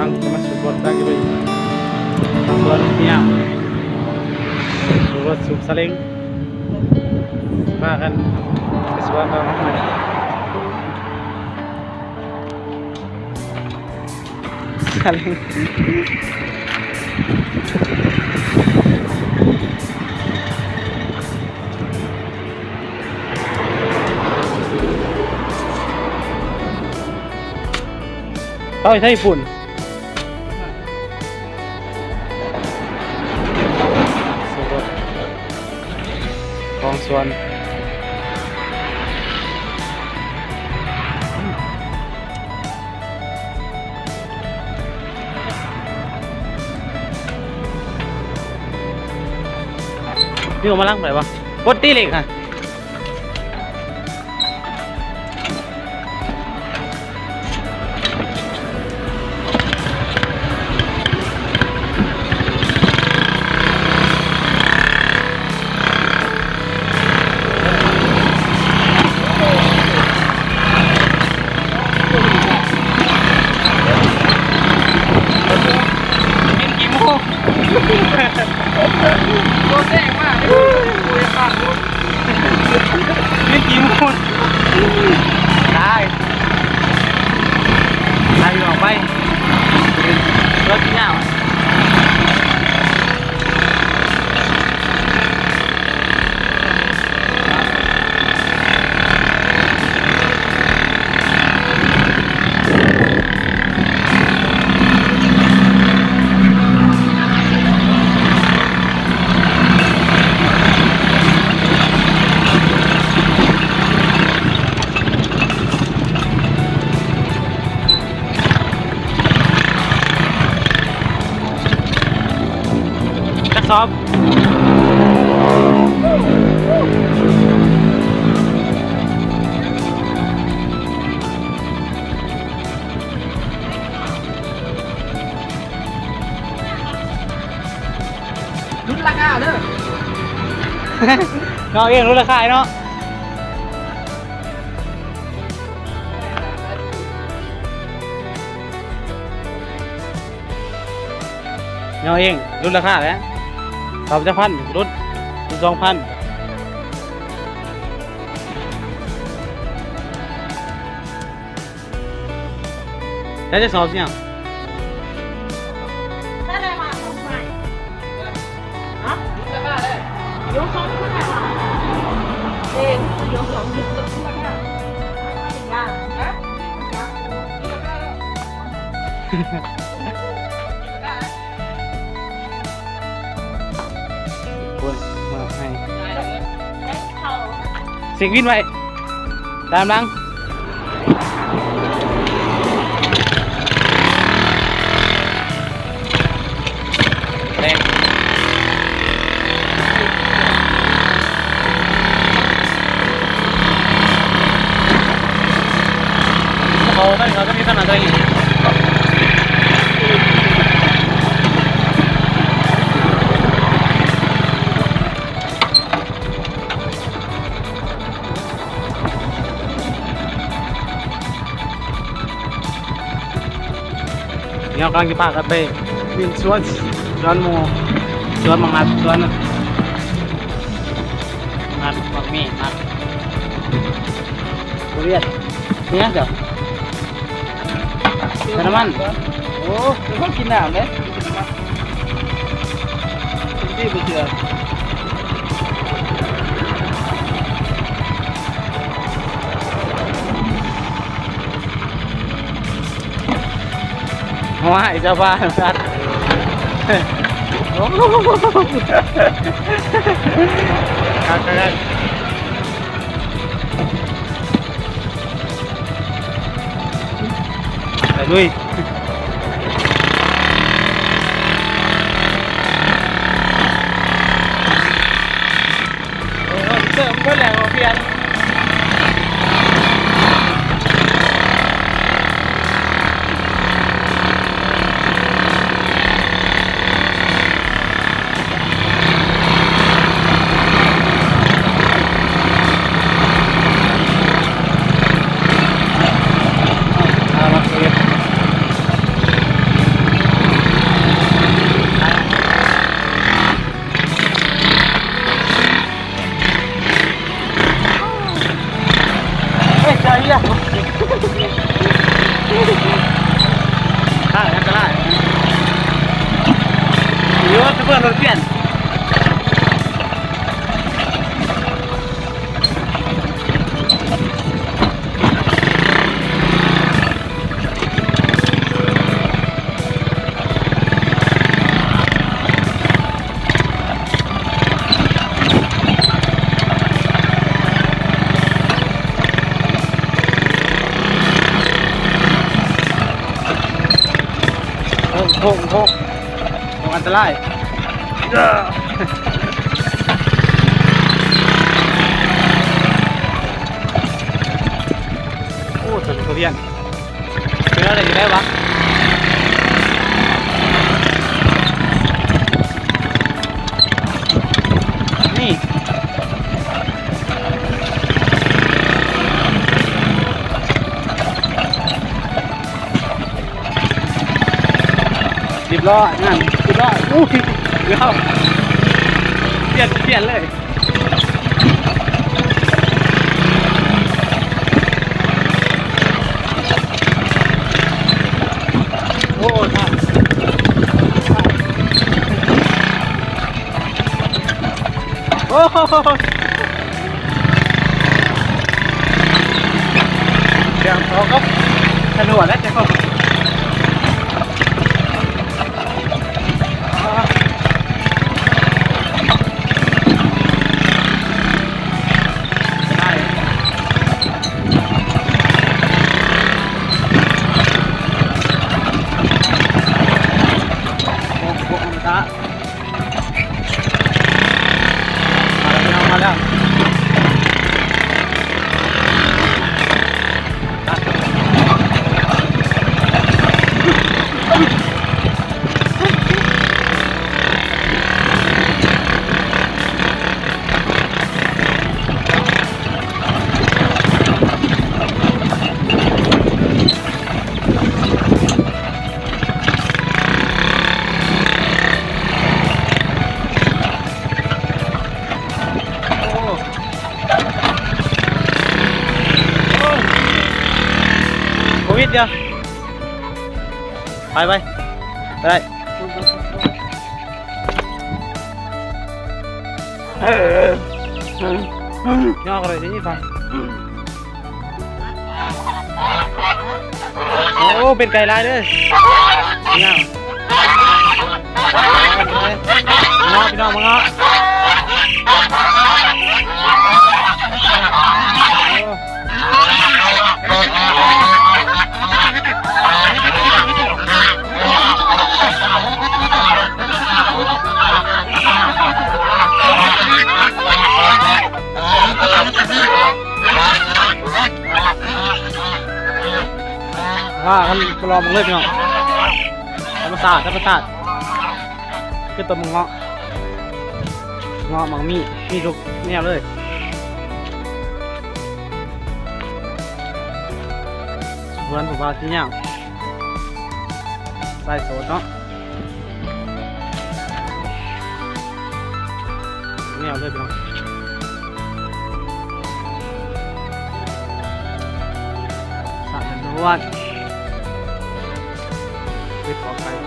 ำลังจะมาสูบรถได้กี่ปี ของสวนนี่ออกมาล้างไหนวะปดตีเหล็กฮะ จักสอบรุ่นราคาเด้อเนาะเองรู้ราคาเนาะเนาะเองรู้ราคาแล้ว สอบจะพันรุ่นสองพันแล้วจะสอบเนี่ยได้เลยมาทำไมฮะรุ่นราคาเด้อยกสองขึ้นมาเองยกสองขึ้นมาเนี่ยยางฮะ เสียงวินไว้ตามหลังแเดี๋ยวกำลังจะพากันไปวิ่งสวนสวน หมูสวนมังงัด โอ้โหโอ้โหโอ้อันตรายโอ้สุดเขาเพี้ยนเป็นอะไรอยู่ได้วะ สิบล้อนั่นสิบล้ออู้ยเดี๋ยวเปลี่ยนเปลี่ยนเลยโอ้ท่านโอ้โหเดี๋ยวเขาก็ถนวดแล้วจะเจ้า โควิดเดียวไปไปไปได้ย่อกั ธรรมศาสตร์ธรรมศาสตร์คือตัวมึงเงาะเงาะมังมีมีทุกแนวเลยสวนผมว่าที่เนี่ยใส่โสดเนาะแนวเลยพี่น้องสาดเป็นล้วนเก็บออกไป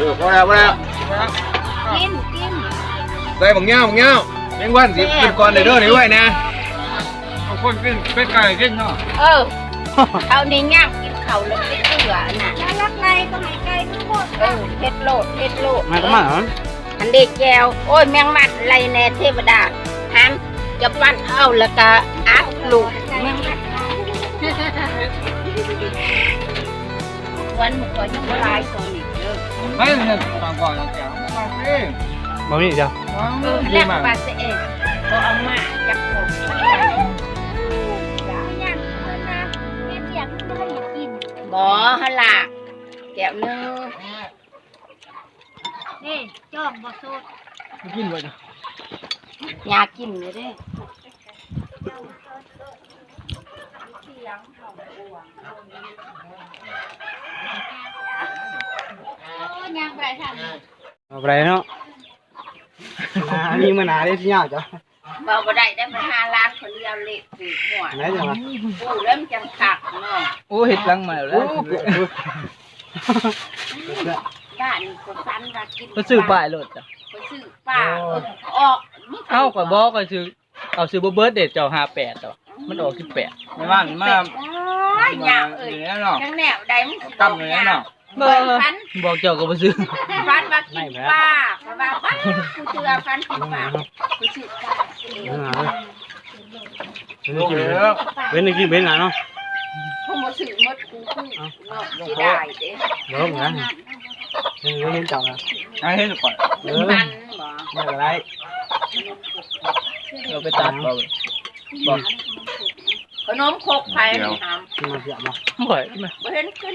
เออพอแล้วพอแล้วกินกินใส่บังเงี้ยวบังเงี้ยวแมงวันสิกินก่อนเด้อเด้อนี่ไว้นะเอาคนเป็นเป็นไก่กินเนาะเออเอาในย่างกินเขาแล้ว ไม่เบื่อน่ะรักในก็ให้ไก่ทั้งหมดเออเฮ็ดโลดเฮ็ดโลดมาก็มาเหรออันเด็กแจวโอ้ยแมงมัดไรแน่เทวดาหันจะปั้นเอาแล้วก็อัดลูกแมงมัดวันหมดก่อนยังบ่ลายตัวนี้เด้อไม่เนี่ยตามก่อนแก้วมาสิมานี่จ้ะเออแลกปลาเสเองก็เอามาจากผมย่างย่างบ่ฮะล่ะแก้วหนึงนี่จ้องบ่โซดไม่กินไว้จ้ะอยากกินอยู่เด้ โอ้ยังไป ทางเอาไปเนาะอ่าอันนี้มันหาได้ที่ยากจ้ะบ่บ่ได้ได้มาหาร้านคนเดียวเล็กสิหัวไหนจังวะปูเริ่มจังคักเนาะโอ้เห็ดลังใหมาแล้วบ้านก็ฟันว่ากินก็ซื้อป้ายรถจ้ะก็ซื้อป้าออกเอ้าก็บอกก็ซื้อเอาซื้อบ่เบิร์ดเด็ดเจ้า58ต่อมันออก18ไม่ว่ามันมาอยากเอ้ยเนาะ จังแนวใดมึงสิกำเลยเนาะ บิ่งฟันบอกเจ้าก็บ่ซื้อฟันว่ากินป้าเพราะว่าบ้ากูเตือฟันกินป้ากูซื้อป้าซื้อเออหาเลยเว้นกินเว้นกินเว้นหาเนาะพวกมาซื้อหมดกูคือเนาะสิได้เด้เดี๋ยวนะเว้นเว้นจังอะให้เห็นก่อนเออมันบ่ไม่เป็นไรเราไปตัดบ่บ่ขนมครกไผ่นี่หามกินมาเสียมาบ่อยไหมบ่เห็นขึ้น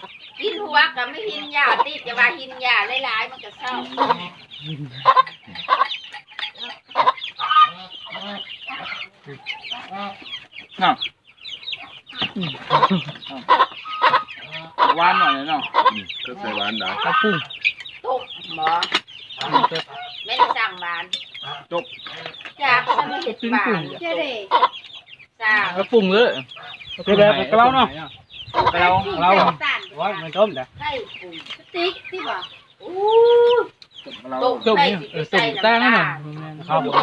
สิเด้เนี่ยจ้าเลยสิลบสิเพิกเอาไว้นี่จ้ะปากว่าสิเนาะเดี๋ยวได้งานภาษาอะไรแล้วที่เปิดข้าวกินหัวก็ไม่หินยาติจะว่าหินยาหลายๆมันก็เศร้าเนาะหวานหน่อยเนาะก็ใส่หวานได้กระปุ้งตุกหมอไม่ได้สั่งบานตุกจากสมัยเห็ดบานเจ๊เด้สั่งกระปุ้งเลยเดี๋ยวแบบกระเล้าเนาะกระเล้าเราเล้า สั่นว่ามันต้มเด้อไข่ปุ่มสติ๊กที่บ่อู้กระเล้าตุกต้มไข่นี่สิเออใส่ต้มแต้งน้ำนั่นตาน่ะลข้าวผม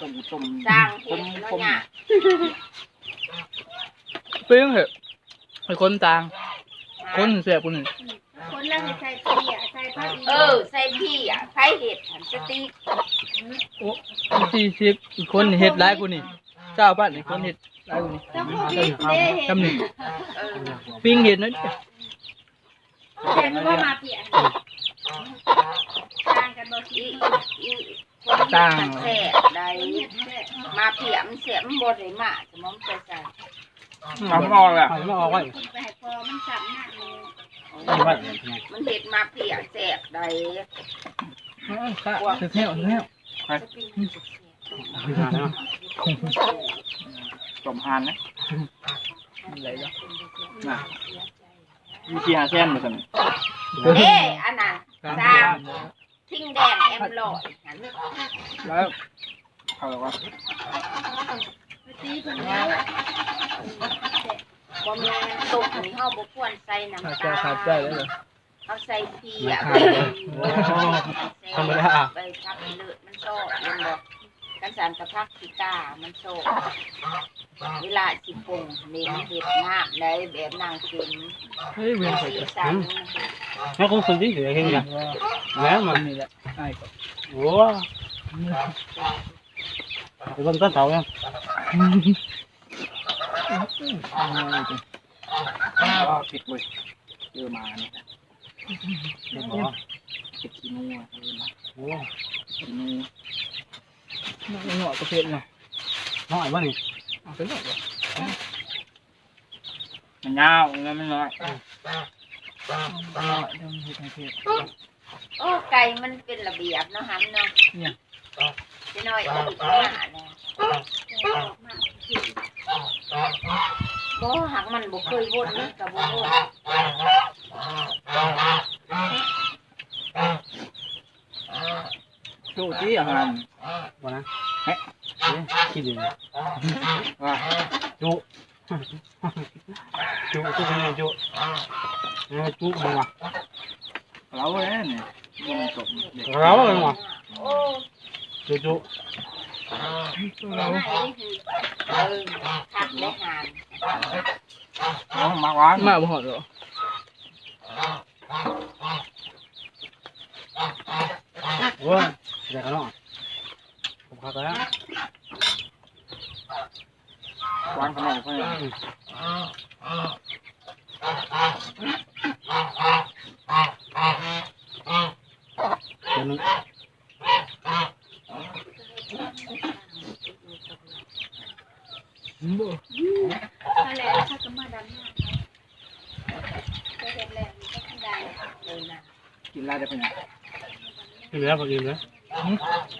ต้มต้มสร้างเห็ดเนาะเนี่ยเปรี้ยงเหรอไอ้คนต่าง คนเสียคนหนึ่งคนละใส่เปียใส่ผ้าอีเออใส่พี่อะไข่เห็ดหันสติ๊กโอ้สี่สิบอีกคนเห็ดร้ายกูนี่เจ้าบ้านอีกคนเห็ดร้ายกูนี่ต้องผู้พิษเด้เห็นกำหนึ่งเออปิ้งเห็ดน้อ ยเดียวเห็นว่ามาเปียต่างกันบ่อีสิอีคนที่มันแสบใดมาเปียมันเสียมันบดเลยมาจะมองไปใส่ทำออกอะเอาไม่ออกไว้คุณไปให้พอมันสับหน้าเลยไม่ไว้เลยทำไมมันเห็ดมาเปียแสบใดข้าเที่ยวเที่ยวไม่ทานแล้วสมหานนะอะไรจ้ะ น่ะมีกี่หาแซนมาสั่นเด้อันนั้นสร้างทิ้งแดงแอมลอยหันแล้วเขาบอกว่าตีคนแล้วบ่แม่นตกนี่เฮาบ่ควรใส่น้ำขาดตาใจลขาดใจแล้วเหรอเอาใส่เพียธรรมดาไปพักเลือดมันโซ่มันบอกกันสารกระพักขีตามันโซ่ เวลาสิปรุงเน้นเห็ดงามในแบบนางเข็มเฮ้ยเวียนใส่สีกันสันแล้วคงคนที่เหลือเห็นไงแล้วมันนี่แหละไอ้ก็โอ้ไปบนต้นเสาเนี่ยก็ผิดเว้ยเจอมาเนี่ยเด็กบอกเจ็บขี้นูอะเออมาโอ้ขี้นูน้องหน่อยประ เภทเนาะน้อยวะนี่เอาไปหน่อยมันยาวแล้วมันน้อยน้อยเดี๋ยวมันเห็ดให้เผ็ดโอ้ไก่มันเป็นระเบียบเนาะฮันเนาะเนี่ยจะน้อยอีกหน้าเนี่ยบ่หักมันบ่เคยวนนี่กับบ่วนสู้จี้อะฮันวะนะเฮ้ยคิดดีว่าจุจุจุเป็นไงจุเออจุมันวะเราเลยเนี่ย มันจบเด็กเราเลยมั้งโอ้จุจุเราไหนคือเออขัดและหานเอามากหวานมาบ่หอดหรอโอ้ยเดี๋ยวกันเนาะผมเข้าไปแล้ว วางขนมเพื่อนเดี๋ยวนึงนั่นแหละถ้าก็มาดำหน้าจะเห็นแหละก็ทำได้เลยนะกินลาได้เพื่อนกินแล้วพอกินแล้วจะไปอินเขามือขี้ขาขี้ขาตามชุดได้ขี้ขาอุ้ยเด้อมีเขาเป็นคิดเด้อโอ้พี่เอาเละ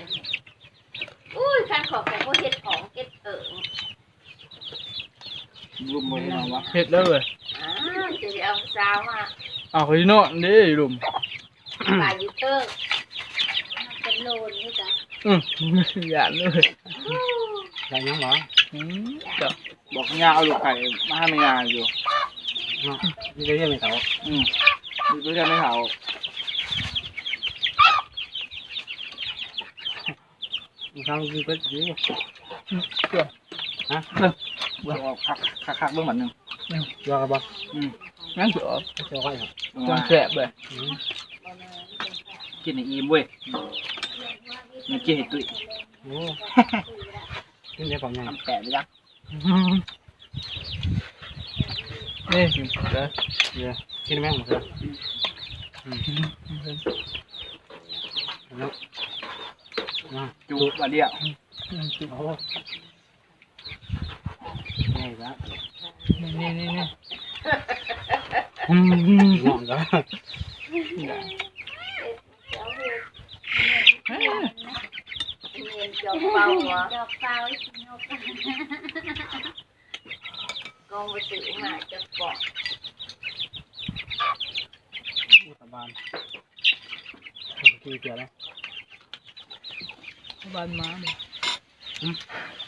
นาะกินโอ้ยมันจะหมูกินเฮ้ยเอ้ยเฮ้ยอืมมันคุ้มกินเขาแล้วไปกินลุงเสียเด็กกันเห็นอุ้ยการขอบแต่พวกเห็ดของเก็ดเอิงรุมมือเราวะเห็ดแล้วเลยอ่าจะเอาสาวมาอ้าวเขาที่นอนเด้ลุมปลายูเตอร์เป็นโลนนี่จ้ะอืมหยาดเลยได้ยังเหรออืมจ้ะบอกยาเอาลูกไข่มาให้แม่ยาอยู่เนาะนี่ก็เรียกไม่เท่าอืมดูจะไม่เผาทำกินก็ดีฮะเบิ่งออกคักคักคักเบิ่งหมันหนึ่งยอกันบ่อืมงั้นเถอะเจ้า ไข่ครับจังแสบเลยกินในอิ่มเว้ยมันกินให้ตุ้ยโอ้กินได้ของยังทำแปะไป จ้ะนี่กินเลยเดี๋ยวกินแม่งหมดเลยเนาะมาจุบมาเดียวโอ้นี่ละนี่นี่นี่นี่งอนก็เงินจอกเปล่าเหรอจอกเปล่าไอ้ชิ้นกกองไปซื้อมาจะปอกสบานกินเกลือแล้ว บ้านม้าเนี่ย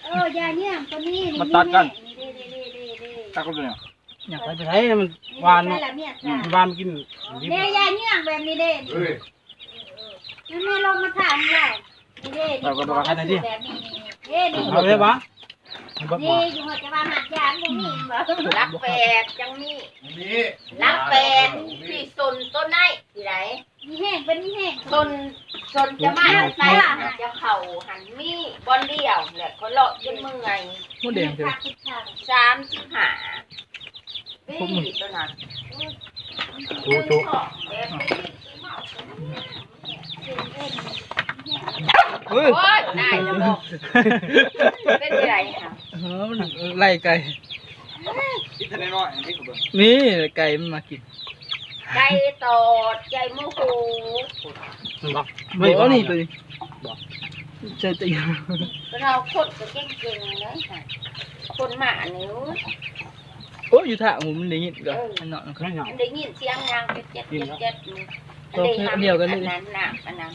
เออยาเนี่ยตัวนี้นี่มาตัดกันนี่นี่นี่นี่นี่ตักก็เลยอยากไปไปไปใช้มันหวานนี่เนาะละเมียจ้ะหวานกินดิบเนี่ยยาเนี่ยแบบนี้เด้นี่แม่ลงมาถามเรานี่เด้นี่แบบนี้นี่เด้นี่เอาเลยปะ บักนี่มาอยู่หัวจะว่าหักยานบ่มีบ่รักแปดจังนี่รักแปดที่สนต้นไหนที่ไหนมีแห้งเป็นมีแห้งสนสนจะมาใส่จะเข่าหันมีบอลเดียวเนี่ยเขาเลาะจนเมื่อยมดแดงเถอะผักติดทางสามสิบห้าปีตัวนั้นชูชูแบบนี้เฮ้ยโอ้ยได้แล้วบอกเป็นไรค่ะ เออมันไล่ไก่คิดแต่น้อยๆนี่ก็เบิ่งนี่ไก่มันมากินใจโตดใจโมโหมันบอกบอกนี่ตัวนี้ใช่จริงเราคนก็เก่งๆเลยค่ะคนหมานิ้วโอ้อยู่ท่าผมมันได้ยินก็อันนั้นไม่เหงาได้ยินเสียงยางเจ็ดเจ็ดเจ็ดเจ็ดอันนั้นหนักอันนั้น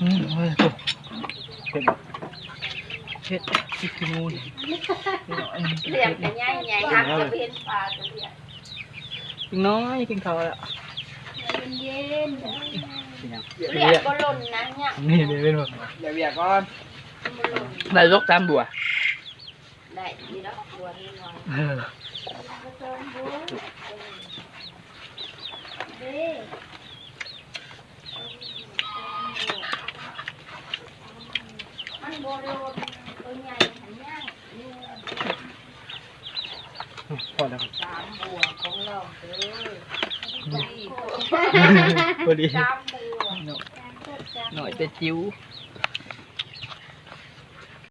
อืมเฮ้ยโอ้เฮ็ด คิดกินงูนี่เรียกกันใหญ่ใหญ่หักจะเป็นปลาตัวใหญ่กินน้อยกินข้าวแล้วเย็นเรียกก็ล่นนะเนี่ย นี่เดี๋ยวเป็นแบบเดี๋ยวเบียร์ก่อนได้ยกตามบัวได้ดีแล้วบัวนิดหน่อยเออเด้ มันบัวโลนตัวใหญ่หันย่าง พอแล้วสามบัวของเราเด้อพอดี สามบัว หน่อยแต่จิ๋วส